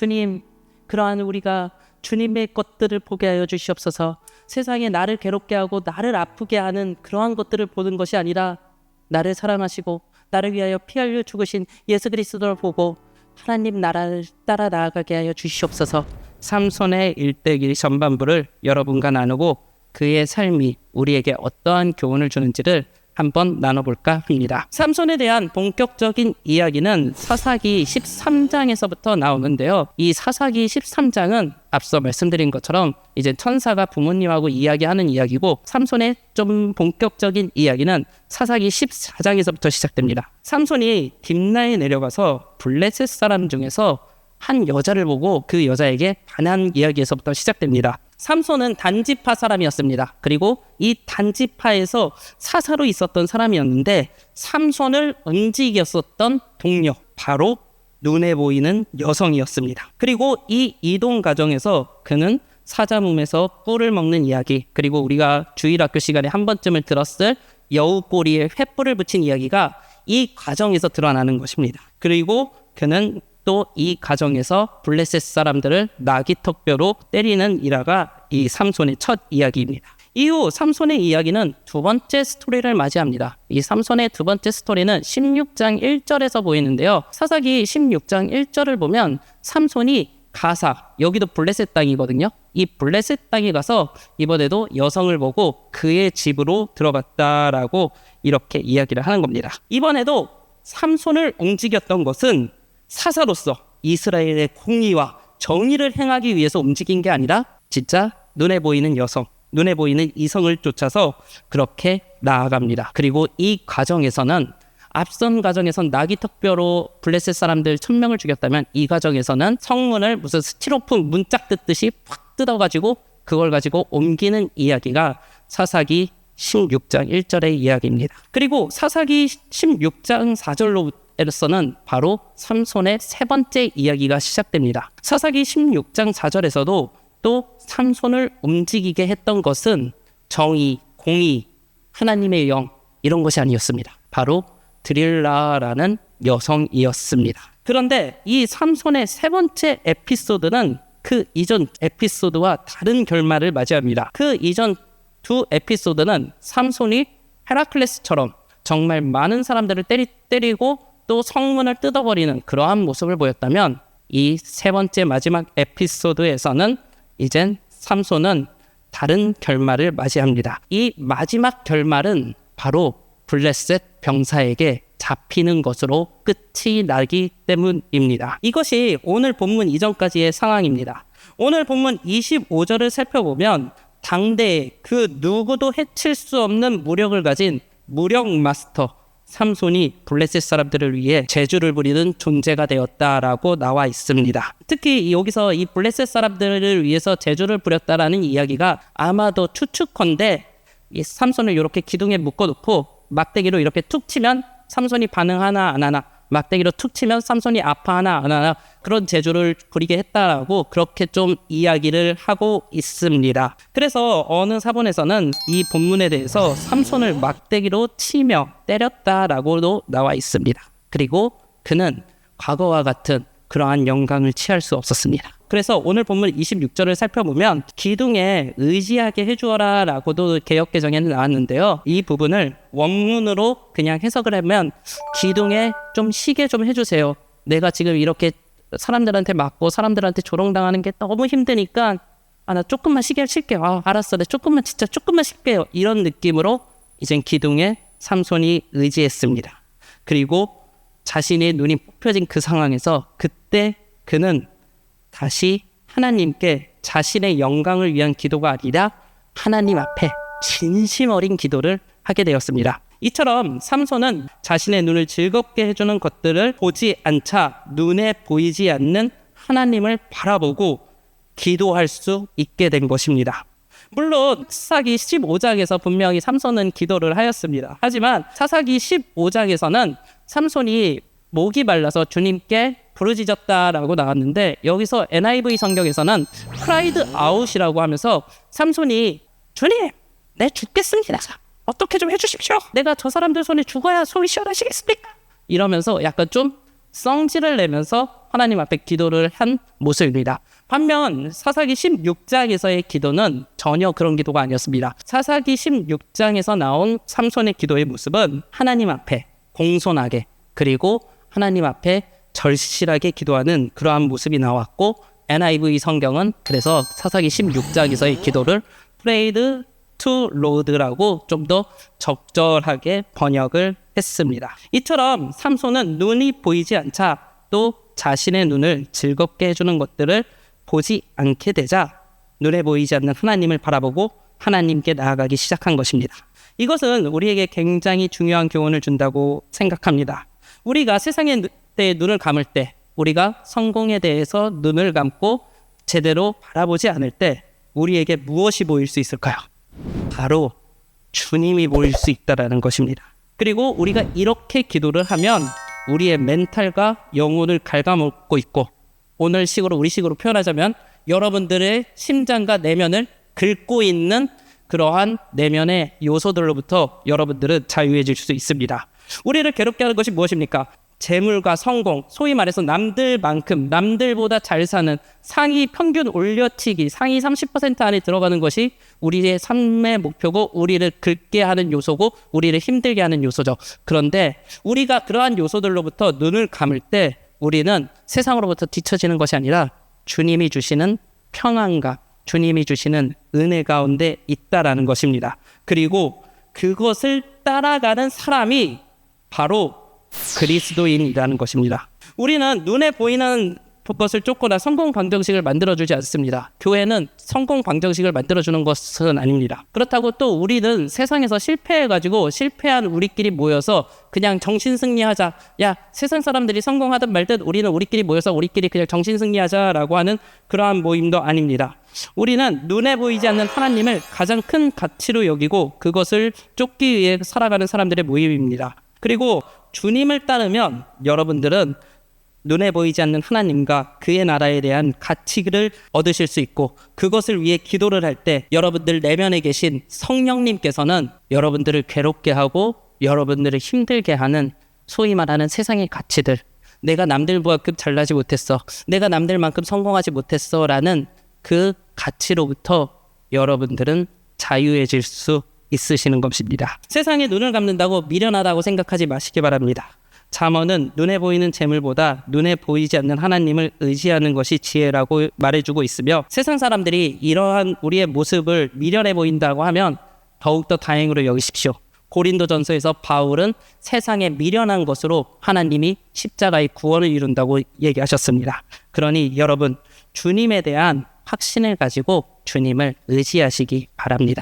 주님, 그러한 우리가 주님의 것들을 보게 하여 주시옵소서. 세상에 나를 괴롭게 하고 나를 아프게 하는 그러한 것들을 보는 것이 아니라 나를 사랑하시고 나를 위하여 피 흘려 죽으신 예수 그리스도를 보고 하나님 나라를 따라 나아가게 하여 주시옵소서. 삼손의 일대기 전반부를 여러분과 나누고 그의 삶이 우리에게 어떠한 교훈을 주는지를 한번 나눠볼까 합니다. 삼손에 대한 본격적인 이야기는 사사기 13장에서부터 나오는데요. 이 사사기 13장은 앞서 말씀드린 것처럼 이제 천사가 부모님하고 이야기하는 이야기고 삼손의 좀 본격적인 이야기는 사사기 14장에서부터 시작됩니다. 삼손이 딥나에 내려가서 블레셋 사람 중에서 한 여자를 보고 그 여자에게 반한 이야기에서부터 시작됩니다. 삼손은 단지파 사람이었습니다. 그리고 이 단지파에서 사사로 있었던 사람이었는데 삼손을 움직였었던 동료 바로 눈에 보이는 여성이었습니다. 그리고 이 이동 과정에서 그는 사자몸에서 꿀을 먹는 이야기 그리고 우리가 주일학교 시간에 한 번쯤을 들었을 여우 꼬리에 횃불을 붙인 이야기가 이 과정에서 드러나는 것입니다. 그리고 그는 또 이 가정에서 블레셋 사람들을 나귀 턱뼈로 때리는 일화가 이 삼손의 첫 이야기입니다. 이후 삼손의 이야기는 두 번째 스토리를 맞이합니다. 이 삼손의 두 번째 스토리는 16장 1절에서 보이는데요. 사사기 16장 1절을 보면 삼손이 가사 여기도 블레셋 땅이거든요. 이 블레셋 땅에 가서 이번에도 여성을 보고 그의 집으로 들어갔다라고 이렇게 이야기를 하는 겁니다. 이번에도 삼손을 움직였던 것은 사사로서 이스라엘의 공의와 정의를 행하기 위해서 움직인 게 아니라 진짜 눈에 보이는 여성, 눈에 보이는 이성을 쫓아서 그렇게 나아갑니다. 그리고 이 과정에서는 앞선 과정에선 나귀 턱뼈로 블레셋 사람들 천 명을 죽였다면 이 과정에서는 성문을 무슨 스티로폼 문짝 뜯듯이 확 뜯어가지고 그걸 가지고 옮기는 이야기가 사사기 16장 1절의 이야기입니다. 그리고 사사기 16장 4절로 서는 바로 삼손의 세 번째 이야기가 시작됩니다. 사사기 16장 4절에서도 또 삼손을 움직이게 했던 것은 정의, 공의, 하나님의 영 이런 것이 아니었습니다. 바로 드릴라라는 여성이었습니다. 그런데 이 삼손의 세 번째 에피소드는 그 이전 에피소드와 다른 결말을 맞이합니다. 그 이전 두 에피소드는 삼손이 헤라클레스처럼 정말 많은 사람들을 때리, 때리고 또 성문을 뜯어버리는 그러한 모습을 보였다면 이 세 번째 마지막 에피소드에서는 이젠 삼손은 다른 결말을 맞이합니다. 이 마지막 결말은 바로 블레셋 병사에게 잡히는 것으로 끝이 나기 때문입니다. 이것이 오늘 본문 이전까지의 상황입니다. 오늘 본문 25절을 살펴보면 당대에 그 누구도 해칠 수 없는 무력을 가진 무력 마스터 삼손이 블레셋 사람들을 위해 제주를 부리는 존재가 되었다라고 나와 있습니다. 특히 여기서 이 블레셋 사람들을 위해서 제주를 부렸다라는 이야기가 아마도 추측컨대 이 삼손을 이렇게 기둥에 묶어놓고 막대기로 이렇게 툭 치면 삼손이 반응하나 안 하나 막대기로 툭 치면 삼손이 아파하나 안 하나 그런 제주를 부리게 했다라고 그렇게 좀 이야기를 하고 있습니다. 그래서 어느 사본에서는 이 본문에 대해서 삼손을 막대기로 치며 때렸다라고도 나와 있습니다. 그리고 그는 과거와 같은 그러한 영광을 취할 수 없었습니다. 그래서 오늘 본문 26절을 살펴보면 기둥에 의지하게 해주어라 라고도 개혁 개정에는 나왔는데요. 이 부분을 원문으로 그냥 해석을 하면 기둥에 좀 쉬게 좀 해주세요. 내가 지금 이렇게 사람들한테 맞고 사람들한테 조롱당하는 게 너무 힘드니까 아, 나 조금만 쉬게 쉴게요. 아, 알았어. 내 조금만 진짜 조금만 쉴게요. 이런 느낌으로 이젠 기둥에 삼손이 의지했습니다. 그리고 자신의 눈이 뽑혀진 그 상황에서 그때 그는 다시 하나님께 자신의 영광을 위한 기도가 아니라 하나님 앞에 진심 어린 기도를 하게 되었습니다. 이처럼 삼손은 자신의 눈을 즐겁게 해주는 것들을 보지 않자 눈에 보이지 않는 하나님을 바라보고 기도할 수 있게 된 것입니다. 물론 사사기 15장에서 분명히 삼손은 기도를 하였습니다. 하지만 사사기 15장에서는 삼손이 목이 말라서 주님께 부르짖었다라고 나왔는데 여기서 NIV 성경에서는 크라이드 아웃이라고 하면서 삼손이 주님 내 죽겠습니다. 어떻게 좀 해주십시오. 내가 저 사람들 손에 죽어야 소리 시원하시겠습니까? 이러면서 약간 좀 성질을 내면서 하나님 앞에 기도를 한 모습입니다. 반면 사사기 16장에서의 기도는 전혀 그런 기도가 아니었습니다. 사사기 16장에서 나온 삼손의 기도의 모습은 하나님 앞에 공손하게 그리고 하나님 앞에 절실하게 기도하는 그러한 모습이 나왔고 NIV 성경은 그래서 사사기 16장에서의 기도를 prayed to Lord라고 좀 더 적절하게 번역을 했습니다. 이처럼 삼손은 눈이 보이지 않자 또 자신의 눈을 즐겁게 해주는 것들을 보지 않게 되자 눈에 보이지 않는 하나님을 바라보고 하나님께 나아가기 시작한 것입니다. 이것은 우리에게 굉장히 중요한 교훈을 준다고 생각합니다. 우리가 세상의 때 눈을 감을 때 우리가 성공에 대해서 눈을 감고 제대로 바라보지 않을 때 우리에게 무엇이 보일 수 있을까요? 바로 주님이 보일 수 있다라는 것입니다. 그리고 우리가 이렇게 기도를 하면 우리의 멘탈과 영혼을 갉아먹고 있고 오늘 식으로 우리 식으로 표현하자면 여러분들의 심장과 내면을 긁고 있는 그러한 내면의 요소들로부터 여러분들은 자유해질 수 있습니다. 우리를 괴롭게 하는 것이 무엇입니까? 재물과 성공, 소위 말해서 남들만큼 남들보다 잘 사는 상위 평균 올려치기, 상위 30% 안에 들어가는 것이 우리의 삶의 목표고 우리를 긁게 하는 요소고 우리를 힘들게 하는 요소죠. 그런데 우리가 그러한 요소들로부터 눈을 감을 때 우리는 세상으로부터 뒤처지는 것이 아니라 주님이 주시는 평안과 주님이 주시는 은혜 가운데 있다라는 것입니다. 그리고 그것을 따라가는 사람이 바로 그리스도인이라는 것입니다. 우리는 눈에 보이는 것을 쫓거나 성공 방정식을 만들어주지 않습니다. 교회는 성공 방정식을 만들어주는 것은 아닙니다. 그렇다고 또 우리는 세상에서 실패해가지고 실패한 우리끼리 모여서 그냥 정신승리하자. 야 세상 사람들이 성공하든 말든 우리는 우리끼리 모여서 우리끼리 그냥 정신승리하자라고 하는 그러한 모임도 아닙니다. 우리는 눈에 보이지 않는 하나님을 가장 큰 가치로 여기고 그것을 쫓기 위해 살아가는 사람들의 모임입니다. 그리고 주님을 따르면 여러분들은 눈에 보이지 않는 하나님과 그의 나라에 대한 가치를 얻으실 수 있고 그것을 위해 기도를 할 때 여러분들 내면에 계신 성령님께서는 여러분들을 괴롭게 하고 여러분들을 힘들게 하는 소위 말하는 세상의 가치들. 내가 남들만큼 잘나지 못했어. 내가 남들만큼 성공하지 못했어라는 그 가치로부터 여러분들은 자유해질 수 있으시는 것입니다. 세상에 눈을 감는다고 미련하다고 생각하지 마시기 바랍니다. 잠언은 눈에 보이는 재물보다 눈에 보이지 않는 하나님을 의지하는 것이 지혜라고 말해주고 있으며 세상 사람들이 이러한 우리의 모습을 미련해 보인다고 하면 더욱더 다행으로 여기십시오. 고린도전서에서 바울은 세상에 미련한 것으로 하나님이 십자가의 구원을 이룬다고 얘기하셨습니다. 그러니 여러분 주님에 대한 확신을 가지고 주님을 의지하시기 바랍니다.